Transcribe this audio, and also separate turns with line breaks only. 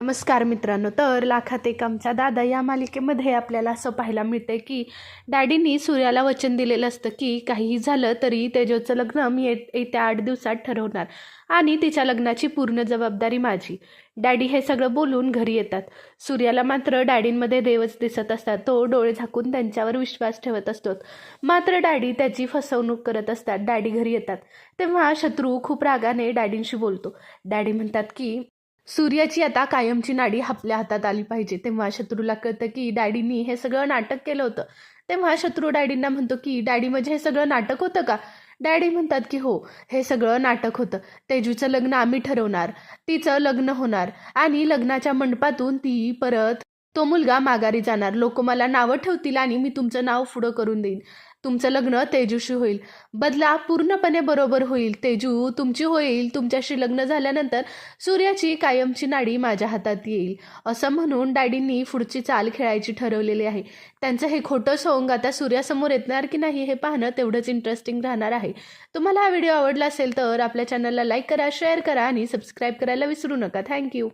नमस्कार मित्रांनो तर लाखात एक आमचा दादा या मालिकेमध्ये आपल्याला असं पाहायला मिळतं की डॅडीनी सूर्याला वचन दिलेलं असतं की काहीही झालं तरी तेजोचं लग्न मी येत्या आठ दिवसात ठरवणार आणि तिच्या लग्नाची पूर्ण जबाबदारी माझी. डॅडी हे सगळं बोलून घरी येतात. सूर्याला मात्र डॅडींमध्ये देवच दिसत असतात. तो डोळे झाकून त्यांच्यावर विश्वास ठेवत असतो. मात्र डॅडी त्याची फसवणूक करत असतात. डॅडी घरी येतात. तेव्हा शत्रू खूप रागाने डॅडींशी बोलतो. डॅडी म्हणतात की सूर्याची आता कायमची नाडी आपल्या हातात आली पाहिजे. तेव्हा शत्रूला कळतं की डॅडीनी हे सगळं नाटक केलं होतं. तेव्हा शत्रू डॅडींना म्हणतो की डॅडी म्हणजे हे सगळं नाटक होतं का? डॅडी म्हणतात की हो हे सगळं नाटक होतं. तेजूचं लग्न आम्ही ठरवणार. तिचं लग्न होणार. आणि लग्नाच्या मंडपातून ती परत तो मुलगा माघारी जाणार. लोक मला नावं ठेवतील आणि मी तुमचं नाव पुढं करून देईन. तुमचं लग्न तेजूशी होईल. बदला पूर्णपणे बरोबर होईल. तेजू तुमची होईल. तुमच्याशी लग्न झाल्यानंतर सूर्याची कायमची नाडी माझ्या हातात येईल. असं म्हणून डॅडींनी पुढची चाल खेळायची ठरवलेली आहे. त्यांचं हे खोटं सोंग आता सूर्यासमोर येणार की नाही हे पाहणं तेवढंच इंटरेस्टिंग राहणार आहे. तुम्हाला हा व्हिडिओ आवडला असेल तर आपल्या चॅनलला लाईक करा शेअर करा आणि सबस्क्राईब करायला विसरू नका. थँक्यू